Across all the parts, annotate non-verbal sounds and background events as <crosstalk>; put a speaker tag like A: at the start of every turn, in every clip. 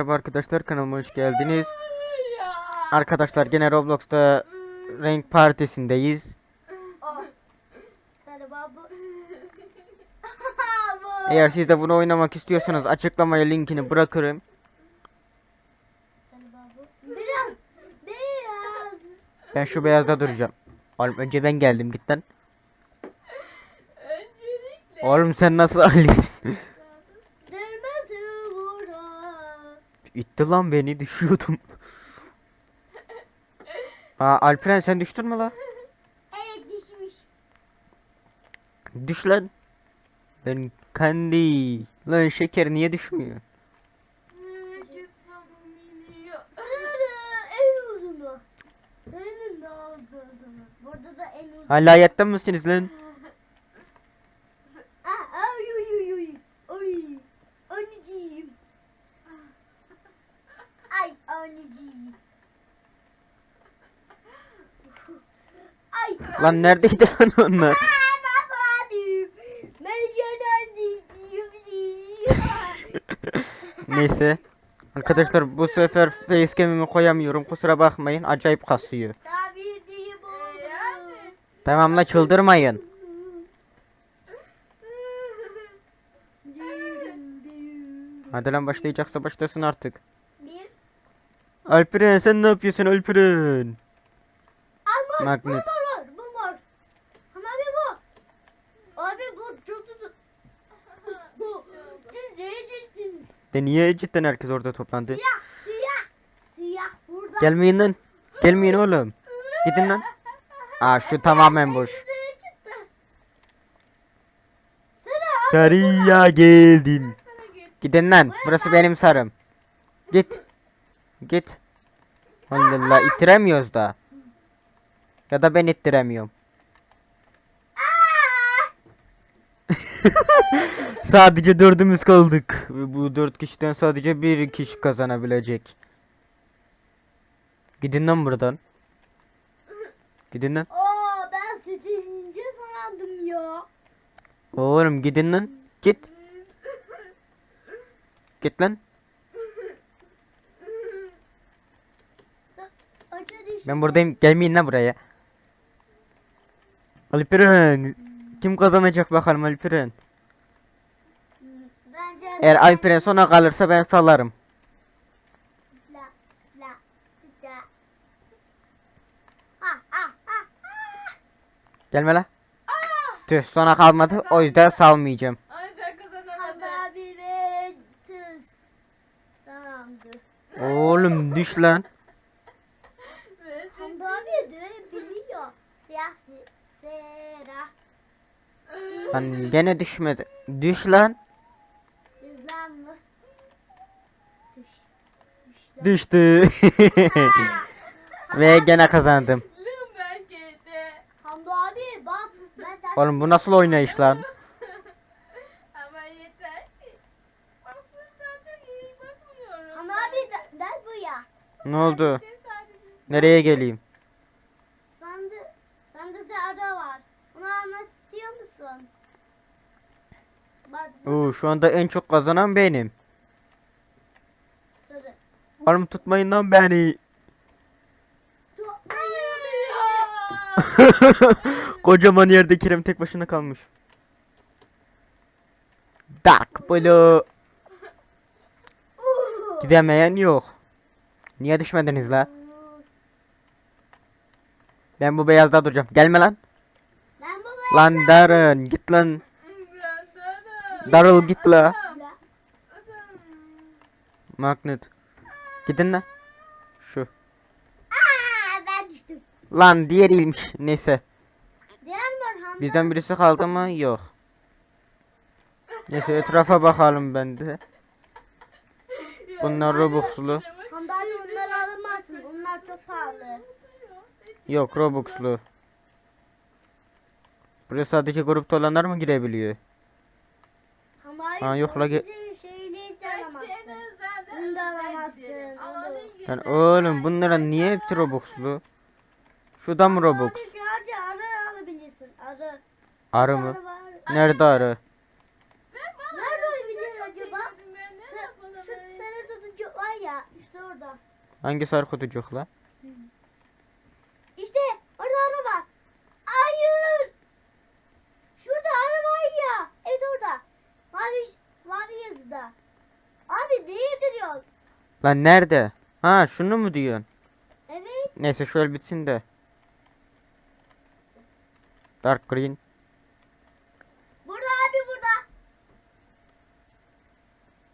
A: Merhaba arkadaşlar kanalıma hoş geldiniz. Arkadaşlar gene Roblox'ta renk partisindeyiz.
B: Galiba bu. <laughs> bu.
A: Eğer siz de bunu oynamak istiyorsanız açıklamaya linkini bırakırım.
B: Galiba bu. Biraz. Biraz.
A: Ben şu beyazda duracağım. Oğlum önce ben geldim git lan.
C: Öncelikle
A: Oğlum sen nasıl Ali'sin? İtti lan beni düşüyordum. Aa Alperen sen düştün mü la?
B: Evet düşmüş.
A: Düş lan. Lan kendi. Lan şeker niye düşmüyor? Hala hayatta mısınız lan? Lan neredeydi lan onlar? Neyse. Arkadaşlar bu sefer facecam'imi koyamıyorum kusura bakmayın acayip kasıyor. Tamam la çıldırmayın. Hadi lan başlayacaksa başlasın artık. Alperen sen ne yapıyorsun Alperen? Magnet.
B: bu var, bu var. Ama abi bu. Abi bu çok uzun. Bu. Siz neredesiniz?
A: De niye cidden herkes orada toplandı?
B: Siyah, siyah. Siyah burada.
A: Gelmeyin lan. Gelmeyin oğlum. Gidin lan. Aa şu tamamen boş. Sarıya geldim. Gidin lan. Burası benim sarım. Git. Git. Allah Allah ittiremiyoruz da. Ya da ben ittiremiyorum. <laughs> sadece dördümüz kaldık. Ve bu dört kişiden sadece bir kişi kazanabilecek. Gidin lan buradan. Gidin lan.
B: Oo ben sütünce sandım ya.
A: Oğlum gidin lan. Git. Git lan. Ben buradayım. Gelmeyin lan buraya. Alperen. Kim kazanacak bakalım Alperen.
B: Bence
A: Eğer Alperen sona kalırsa ben salarım.
B: La la la. Ah ah ah.
A: Gelme la. Tüh sona kalmadı. O yüzden salmayacağım. Oğlum düş lan.
B: Hamdi abi de biliyor. Siyah si sera.
A: Lan gene düşmedi. Düş lan.
B: Düzlen mi? Düş. Düş.
A: Düştü. <laughs> Ve gene kazandım.
C: Lüm belki
B: Hamdi abi bak. Ben de
A: Oğlum bu nasıl oynayış lan? <laughs>
C: Ama yeter ki. Aslında çok iyi bakmıyorum.
B: Hamdi abi de, der bu ya.
A: Ne oldu? Nereye geleyim?
B: Sandı, sandı da ara var. Onu almak istiyor musun? Bak bu
A: Oo şu anda en çok kazanan benim. Oğlum tutmayın lan <laughs> beni. Kocaman yerde Kerem tek başına kalmış. Dark Blue. Gidemeyen yok. Niye düşmediniz la? Ben bu beyazda duracağım. Gelme lan.
B: Ben bu
A: Lan Darın git lan. Darıl git la. Magnet. Gidin lan. Şu.
B: Aa, ben düştüm.
A: Lan. <laughs> Neyse.
B: Diğer var Hamdi.
A: Bizden birisi kaldı mı? Yok. Neyse etrafa bakalım ben de. <laughs> Bunlar Robux'lu.
B: Hamdi abi onları alamazsın. Onlar çok pahalı.
A: Yok Robux'lu. Buraya sadece grupta olanlar mı girebiliyor? Ha, yok la ge-
B: bizi şeyleri de alamazsın. Bunu da alamazsın.
A: Yani oğlum bunlara niye hepsi Robux'lu? Şu da mı Robux?
B: Sadece arı alabilirsin. Arı.
A: Arı mı?
B: Arı.
A: Nerede arı?
B: Nerede olabilir acaba? Şu, sarı tutucu var ya. İşte orada.
A: Hangi sarı kutucuk la?
B: İşte orada araba. Hayır. Şurada araba var ya. Evet orada. Mavi, mavi yazıda. Abi neye gidiyorsun?
A: Lan nerede? Ha şunu mu diyorsun?
B: Evet.
A: Neyse şöyle bitsin de. Dark green.
B: Burada abi burada.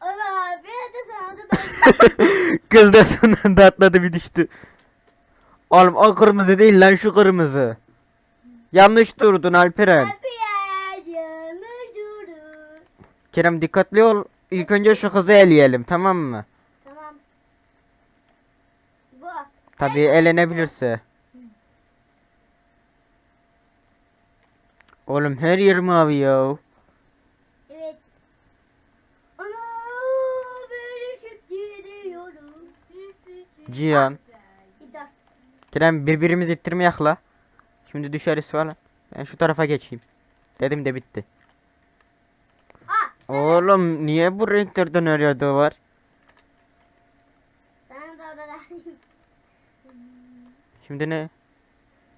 B: Allah bir de sana <laughs> ben.
A: Kız da son anda atladı bir düştü. Oğlum o kırmızı değil lan şu kırmızı. Yanlış durdun Alperen.
B: Abi ya yanlış durdu.
A: Kerem dikkatli ol. İlk önce şu kızı eleyelim tamam mı?
B: Tamam. Bu.
A: Tabii elenebilirse. Oğlum her yer mavi ya.
B: Evet. Ana böyle şık gidiyorum.
A: Cihan. Kerem birbirimizi ittirmeyek la. Şimdi düşeriz falan. Ben şu tarafa geçeyim. Dedim de bitti. Oğlum niye bu renklerden her yerde var?
B: sen de orada
A: Şimdi ne?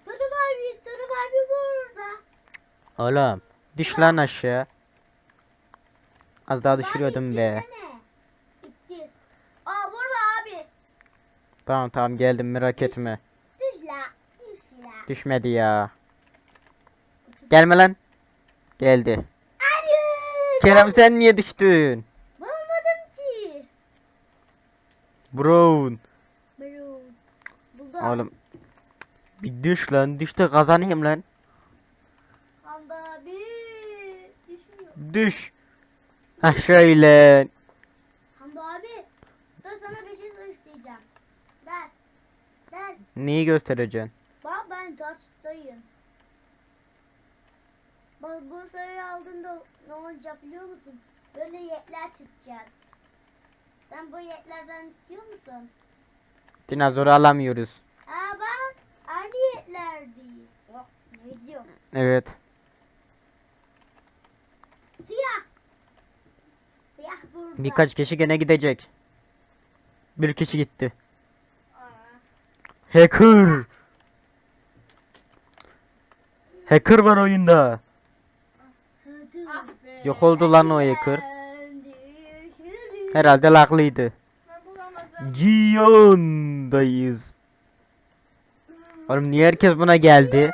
B: Turu abi, Turu abi burada.
A: Oğlum düş lan aşağı. Az daha düşürüyordum be.
B: İttir. Aa burada abi.
A: Tamam tamam geldim merak etme.
B: Düş la. Düş la.
A: Düşmedi ya. Gelme lan. Geldi. Kerem sen niye düştün?
B: Bulmadım ki.
A: Brown.
B: Bro. Buldum.
A: Oğlum. Bir düş lan. Düş de kazanayım lan.
B: Abi. Düşmüyor.
A: Düş. Ha şöyle.
B: Hamdi abi. Dur sana bir şey söyleyeceğim. Der. Der.
A: Neyi göstereceksin?
B: Bak ben taştayım. Bak bu sayıyı aldığında ne olacak biliyor musun? Böyle yetler çıkacak. Sen bu yetlerden istiyor musun?
A: Dinozoru alamıyoruz.
B: Aa bak aynı yetler değil. Oh, ne diyor?
A: Evet.
B: Siyah. Siyah burada.
A: Birkaç kişi gene gidecek. Bir kişi gitti. Hacker. Hacker var oyunda. Yok oldu lan o
B: düşürüm.
A: Herhalde laklıydı. Gion'dayız. Oğlum niye herkes buna geldi?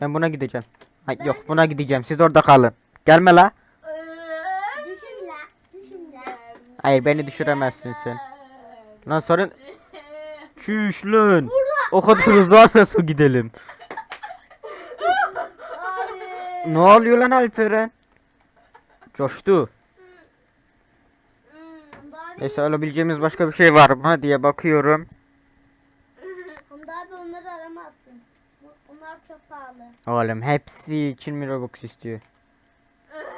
B: Ben
A: buna gideceğim. Ay yok buna gideceğim. Siz orada kalın. Gelme la. Hayır beni düşüremezsin sen. Lan sorun. Çüş lan. O kadar uzağa nasıl gidelim? Ne oluyor lan Alperen? Coştu. Neyse alabileceğimiz başka bir şey var mı diye bakıyorum.
B: Hamdi abi onları alamazsın. Onlar çok pahalı.
A: Oğlum hepsi için mi Robux istiyor?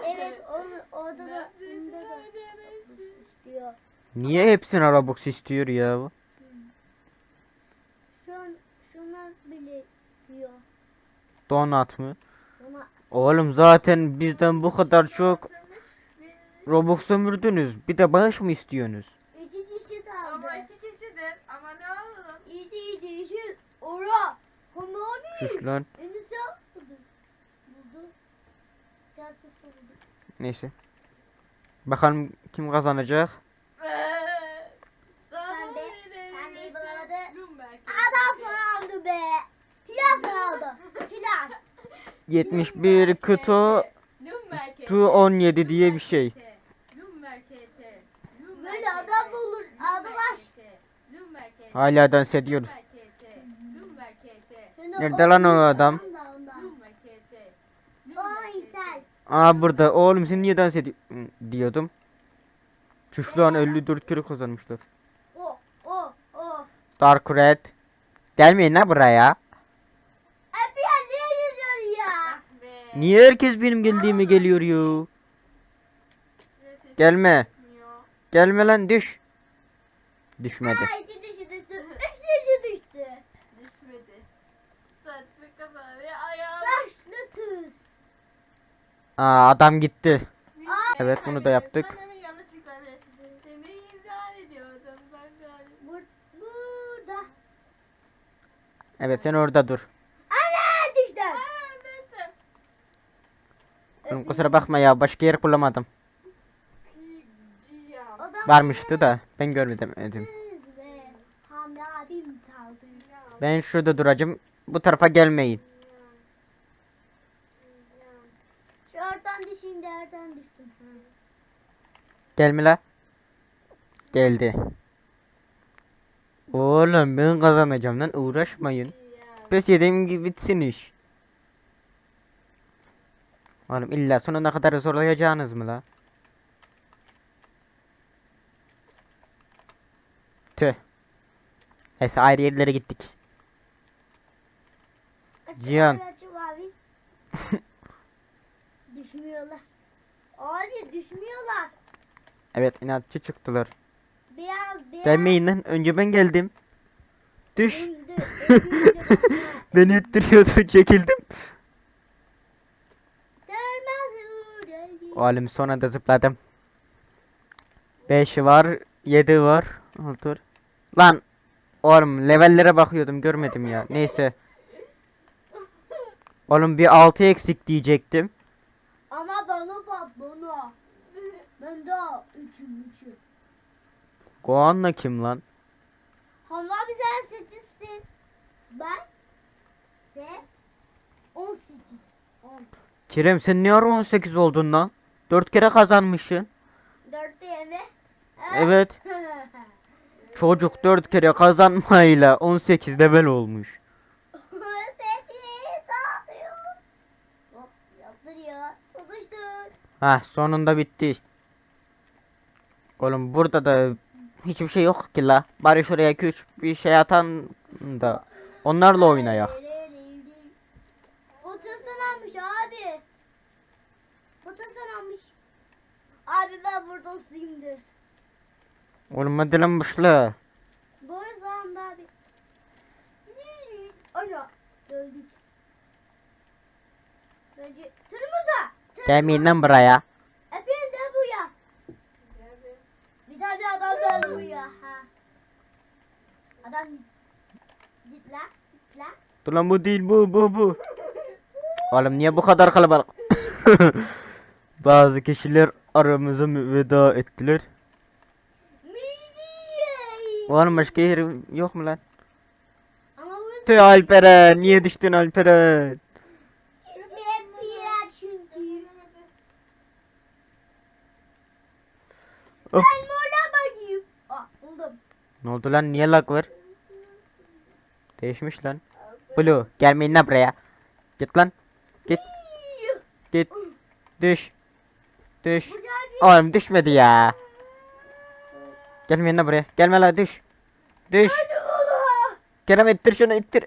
B: Evet onu, orada da bunda da istiyor.
A: Niye hepsine Robux istiyor ya bu?
B: Şu an şunlar bile istiyor.
A: Donat mı? Oğlum zaten bizden bu kadar çok Robux sömürdünüz. Bir de bağış mı istiyorsunuz?
B: iki dişi kaldı.
C: Ama iki kişidir. Ama ne yapalım?
B: İki dişi. Ora. Hamdi abi.
A: Şuş lan.
B: Buldu. Buldu.
A: Neyse. Bakalım kim kazanacak?
B: Ben de, ben de bulamadı.
C: Bloomberg.
B: Adam sonra aldı be. Hilal sonra aldı. Hilal.
A: 71 kutu tu 17 diye bir şey.
B: Böyle adam bulur. Aldılar.
A: Hala dans ediyoruz. Nerede lan o adam?
B: Aa
A: burada. Oğlum sen niye dans ediyorsun diyordum. Çüş lan 54 kere kazanmışlar. Dark Red. Gelmeyin la buraya.
B: Abi ya niye yazıyor ya?
A: Niye herkes benim geldiğime geliyor ya? Gelme. Gelme lan düş. Düşmedi.
B: Aa iki dişi düştü. Üç dişi düştü.
C: Düşmedi. Saçlı kadar ya ayağım.
B: Saçlı kız.
A: Aa adam gitti.
B: Aa
A: Evet, bunu da yaptık. Evet sen orada dur.
B: Ana düştüm.
C: Aa, neyse.
A: Oğlum kusura bakma ya başka yer bulamadım. Varmıştı da ben görmedim.
B: Kaldı.
A: Ben şurada duracağım. Bu tarafa gelmeyin.
B: Şu oradan düşeyim de oradan düştüm.
A: Gelme la. Geldi. Oğlum ben kazanacağım lan uğraşmayın. Pes yediğim gibi bitsin iş. Oğlum illa sonuna kadar zorlayacağınız mı la? Tüh. Neyse ayrı yerlere gittik. Cihan. <laughs>
B: düşmüyorlar. Abi düşmüyorlar.
A: Evet inatçı çıktılar.
B: Beyaz beyaz.
A: Gelmeyin lan önce ben geldim. Düş.
B: Öldü, öldü, öldü. <laughs>
A: Beni ittiriyordu çekildim.
B: Dermez öldü.
A: Oğlum sonra da zıpladım. 5 var, 7 var. Dur. Lan oğlum levellere bakıyordum görmedim ya. Neyse. Oğlum bir 6 eksik diyecektim.
B: Ama bana bak bana. Ben daha üçüm üçüm.
A: Goan'la kim lan?
B: Hamla abi sen sekizsin. Ben sen on sekiz. On.
A: Kerem sen ara 18 oldun lan? 4 kere kazanmışsın.
B: Dört diye mi?
A: Evet. Çocuk 4 kere kazanmayla 18 level olmuş. Ha sonunda bitti. Oğlum burada da hiçbir şey yok ki la. Bari şuraya 2 bir şey atan da onlarla oynayak.
B: Bu tırsananmış abi. Bu tırsananmış. Abi ben burada usuyumdur.
A: Oğlum hadi lan başla.
B: Boy zamanda abi. Ana. Öldük. Bence tırmıza.
A: Gelmeyin lan buraya.
B: Efendim bu ya. Bir tane adam da bu ya. Ha. Adam git la. Git la.
A: Dur lan bu değil bu bu bu. Oğlum niye bu kadar kalabalık? <laughs> Bazı kişiler aramıza mı veda ettiler. Oğlum başka yer yok mu lan? Tüh Alperen niye düştün Alperen? Hop.
B: Ben mola bakayım. Aa buldum.
A: Ne oldu lan niye lag var? Değişmiş lan. Blue gelmeyin lan buraya. Git lan. Git git. Düş. Düş. Oğlum düşmedi ya. Gelmeyin lan buraya. Gelme lan düş. Düş. Kerem ittir şunu ittir.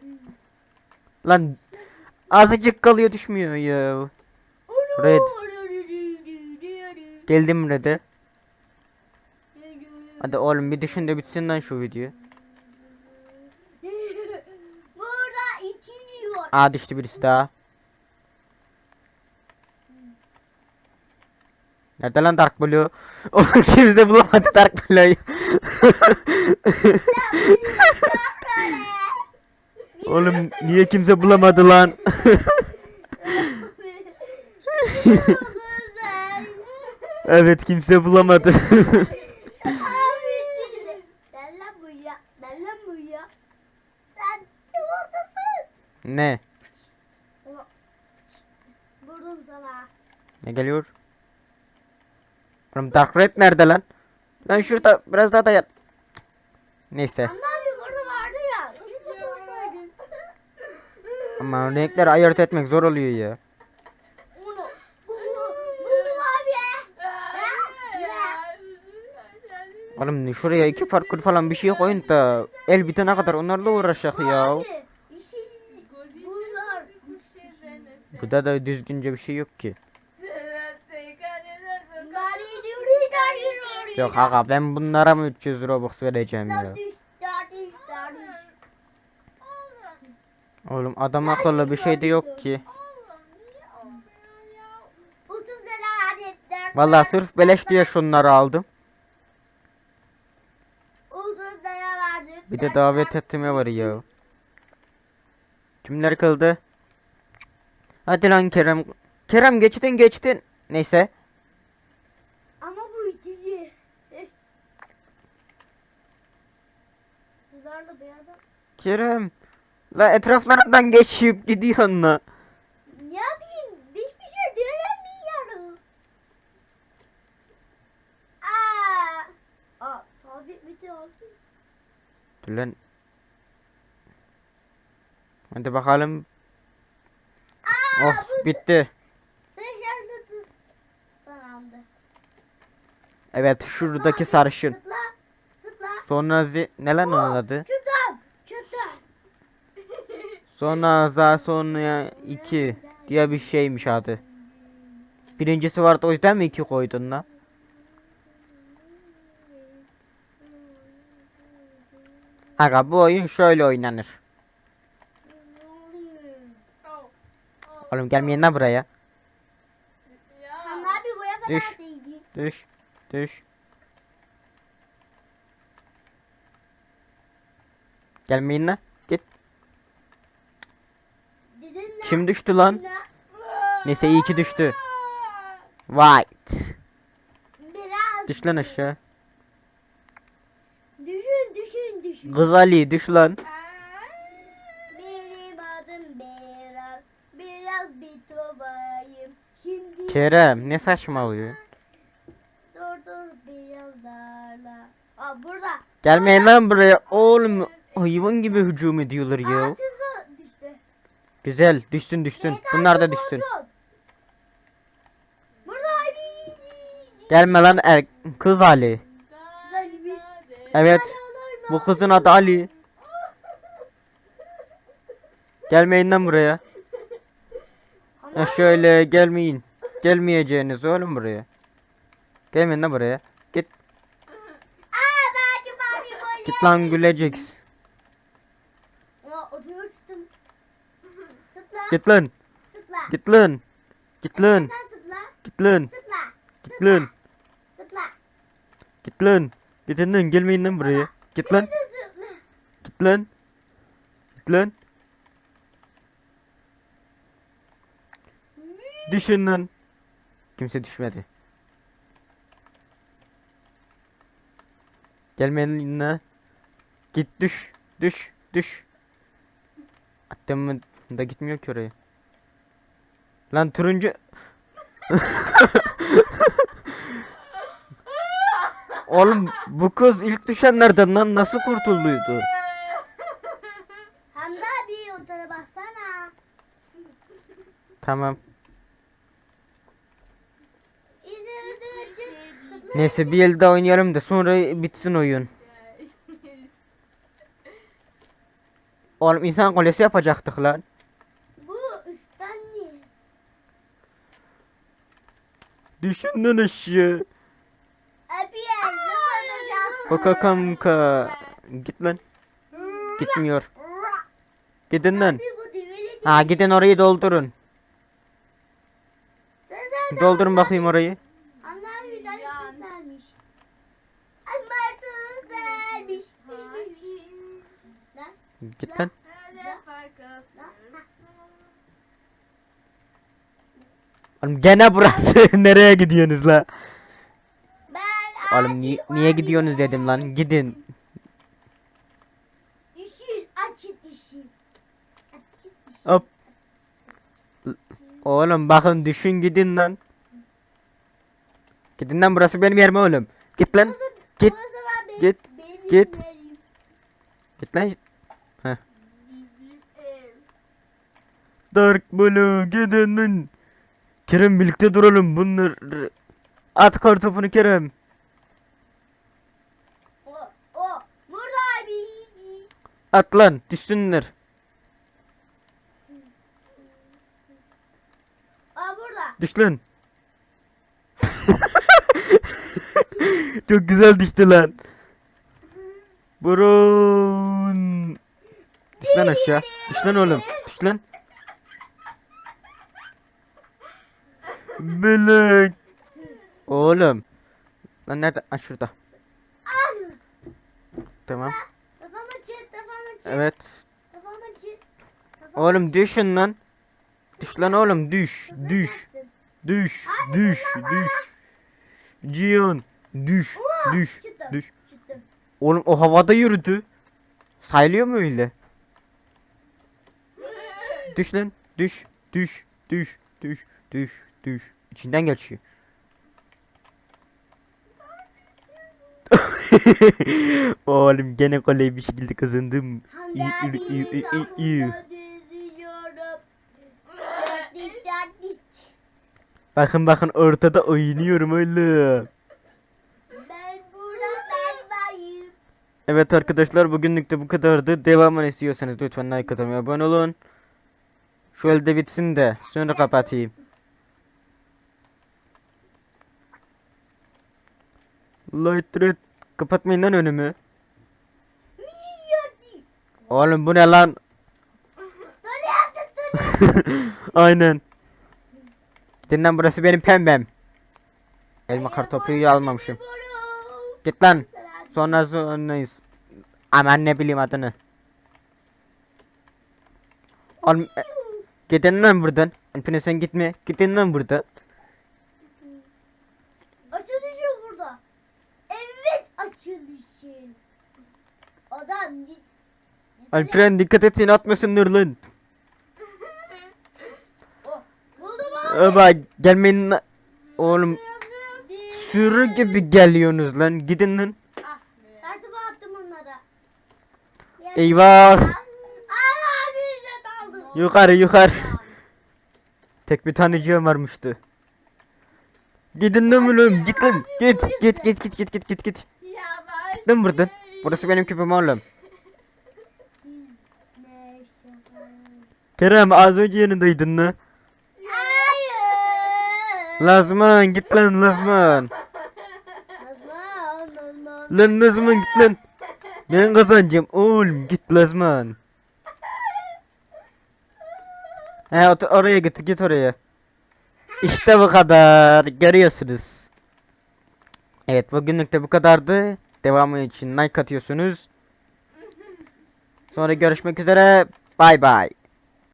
A: Lan azıcık kalıyor düşmüyor ya. Red. Geldim red'e. Hadi oğlum bir düşün de bitsin lan şu video. <laughs>
B: Burada var.
A: Aa düştü birisi daha. Nerede lan Dark Blue? <laughs> Oğlum kimse bulamadı Dark Blue'yu. <laughs> Oğlum niye kimse bulamadı lan? <laughs> Evet kimse bulamadı.
B: Abi dedi. Gel
A: Oğlum Dark Red nerede lan? Lan şurada biraz daha dayan. Neyse.
B: Anne abi burada vardı ya. Biz de olsaydın.
A: Ama renkleri ayırt etmek zor oluyor ya.
B: Buldum abi.
A: Oğlum şuraya iki parkur falan bir şey koyun da el bitene kadar onlarla uğraşacak ya.
B: Abi. işi bunlar.
A: Burada da düzgünce bir şey yok ki. Yok aga ben bunlara mı 300 Robux vereceğim ya. Oğlum adam akıllı bir şey de yok ki.
B: 30 lira verdi.
A: Vallahi sırf beleş diye şunları aldım. Bir de davet etme var ya. Kimler kaldı? Hadi lan Kerem. Kerem geçtin geçtin. Neyse.
B: Ama bu ikili. Kızlarla beyazlar.
A: Kerem. La etraflarından geçip gidiyorsun la.
B: Ne yapayım? Hiçbir şey diyemiyorum. Aa. Aa, tabii bir de olsun.
A: Dur lan. Hadi bakalım.
B: Aa,
A: Oh
B: bu
A: bitti.
B: Sanandı.
A: Evet şuradaki sarışın.
B: Sıkla. Sıkla.
A: Sonra zi... Ne lan onun adı?
B: Çötem.
A: Sonra za sonra iki diye bir şeymiş adı. Birincisi vardı o yüzden mi iki koydun la? Aga bu oyun şöyle oynanır. Oğlum gelmeyin la buraya. Düş. Düş. Düş. Gelmeyin la. Git.
B: Dedin ne?
A: Kim düştü lan?
B: Ne?
A: Neyse iyi ki düştü. White.
B: Biraz.
A: Düş lan aşağı.
B: Düşün düşün düşün.
A: Kız Ali düş lan.
B: Benim adım biraz. Biraz bir tobayım. Şimdi.
A: Kerem ne saçmalıyor?
B: Dur dur beyazlarla. Aa burada.
A: Gelmeyin lan buraya. Oğlum hayvan gibi hücum ediyorlar ya.
B: Düştü.
A: Güzel düşsün düşsün. Bunlar da düşsün. Gelme lan er kız Ali. Evet. Bu kızın adı Ali. Gelmeyin lan buraya. Ha şöyle gelmeyin. Gelmeyeceğiniz oğlum buraya. Gelmeyin lan buraya. Git git lan güleceksin. Git lan.
B: Sıkla.
A: Git lan. Git lan.
B: Sen sıkla.
A: Git lan. Git lan. Git lan. Gidin lan gelmeyin lan buraya. Git lan. Git lan. Git lan. Düşün lan. Kimse düşmedi. Gelmeyin lan. Git düş. Düş. Düş. Attım da gitmiyor ki oraya. Lan turuncu. <laughs> Oğlum bu kız ilk düşenlerden lan nasıl kurtulduydu?
B: Hamdi abi o tarafa baksana.
A: Tamam.
B: İçin.
A: Neyse bir el daha oynayalım da sonra bitsin oyun. <laughs> Oğlum insan kolesi yapacaktık lan.
B: Bu üstten niye?
A: Düşün lan aşağı.
B: Abi?
A: Kaka kanka. Git lan. Gitmiyor. Gidin lan. Ha gidin orayı doldurun. Doldurun bakayım orayı.
B: Hamdi abi
A: Oğlum gene burası. <laughs> Nereye gidiyorsunuz la?
B: ben
A: Oğlum ni- niye gidiyorsunuz dedim lan. Gidin.
B: Açın işin.
A: Hop. Oğlum bakın düşün gidin lan. Gidin lan burası benim yerim oğlum. Git lan. Git. Git, git. Git lan. Dark Blue gidin lan. Kerem birlikte duralım bunlar. At kartopunu Kerem.
B: O, o. Burada abi.
A: At lan düşsünler.
B: Aa burada.
A: Düş lan. <laughs> Çok güzel düştü lan. Burun. Düş lan aşağı. Düş lan oğlum. Düş lan. Bilek. Oğlum. Lan nerede? Ha şurada. Tamam.
B: Kafamı kafamı
A: Evet.
B: kafamı çit. kafamı
A: Oğlum düşün lan. Düş lan oğlum düş. Düş. Düş. Düş. Düş. Cihan. Düş. Düş. Düş. Oğlum o havada yürüdü. Sayılıyor mu öyle? Düş lan. Düş. Düş. Düş. Düş. Düş. Düş. İçinden geçiyor. <laughs> Oğlum gene kolay bir şekilde kazandım. İyi, iyi, iyi, iyi. Bakın bakın ortada oynuyorum oğlum. Evet arkadaşlar bugünlük de bu kadardı. Devamını istiyorsanız lütfen like atmayı abone olun. Şöyle de bitsin de sonra kapatayım. Light red. Kapatmayın lan önümü. Oğlum bu ne lan? <laughs> Aynen. Gidin lan burası benim pembem. Elma kartopuyu almamışım. Git lan. Sonra sonrayız. Aman ne bileyim adını. Oğlum e, gidin lan buradan. Alpine sen gitme. Gidin lan buradan.
B: Açılışı burada. Evet açılışı. Adam git.
A: Alperen dikkat et seni atmasınlar lan. <laughs>
B: Oh, Buldum abi.
A: Öba gelmeyin. Oğlum
B: Bir-
A: sürü gibi geliyorsunuz lan. Gidin lan.
B: Ah, Kartopu attım onlara.
A: Eyvah.
B: Allah bir aldı.
A: Yukarı yukarı. Tek bir tanecığım varmıştı. Gidin lan oğlum. Git lan. Git. Git git git git git git git.
C: Ya ben
A: Git lan buradan. Burası benim küpüm oğlum. Kerem az önce yanındaydın lan.
B: Hayır.
A: Lazman git lan Lazman. Lan Lazman git lan. Ben kazanacağım oğlum git Lazman. He ot- oraya git git oraya. İşte bu kadar görüyorsunuz. Evet bugünlük de bu kadardı. Devamı için like atıyorsunuz. Sonra görüşmek üzere. Bay bay.